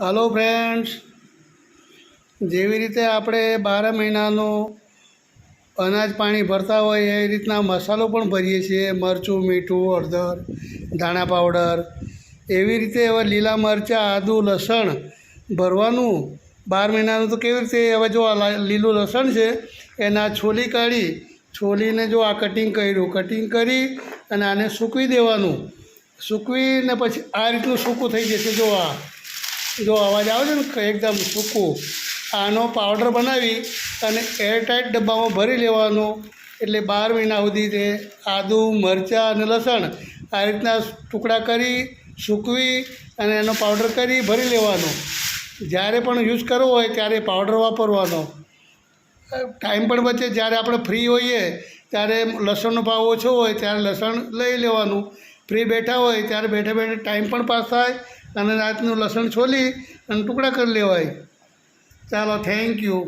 Hello friends જેવી રીતે આપણે બાર મહિનાનું અનાજ પાણી ભરતા હોય, એ રીતના મસાલો પણ ભરીએ છીએ. મરચું, મીઠું, હળદર, ધાણા પાવડર. એવી રીતે હવે લીલા મરચાં, આદું, લસણ ભરવાનું બાર મહિનાનું તો કેવી રીતે? હવે જો આ લીલું લસણ છે, એના છોલી કાઢી, છોલીને જો આ કટિંગ કર્યું કટિંગ કરી અને આને સૂકવી દેવાનું. સૂકવીને પછી આ રીતનું સૂકું થઈ જશે. જો આ જો અવાજ આવે છે ને એકદમ સૂકું. આનો પાવડર બનાવી અને એરટાઇટ ડબ્બામાં ભરી લેવાનો. એટલે બાર મહિના સુધી તે આદુ, મરચાં અને લસણ આ રીતના ટુકડા કરી, સૂકવી અને એનો પાવડર કરી ભરી લેવાનો. જ્યારે પણ યુઝ કરવો હોય ત્યારે પાવડર વાપરવાનો. ટાઈમ પણ બચે. જ્યારે આપણે ફ્રી હોઈએ, ત્યારે લસણનો ભાવ ઓછો હોય, ત્યારે લસણ લઈ લેવાનું. ફ્રી બેઠા હોય, ત્યારે બેઠા બેઠા ટાઈમ પણ પાસ થાય અને રાતનું લસણ છોલી અને ટુકડા કરી લેવાય. ચાલો થેન્ક યુ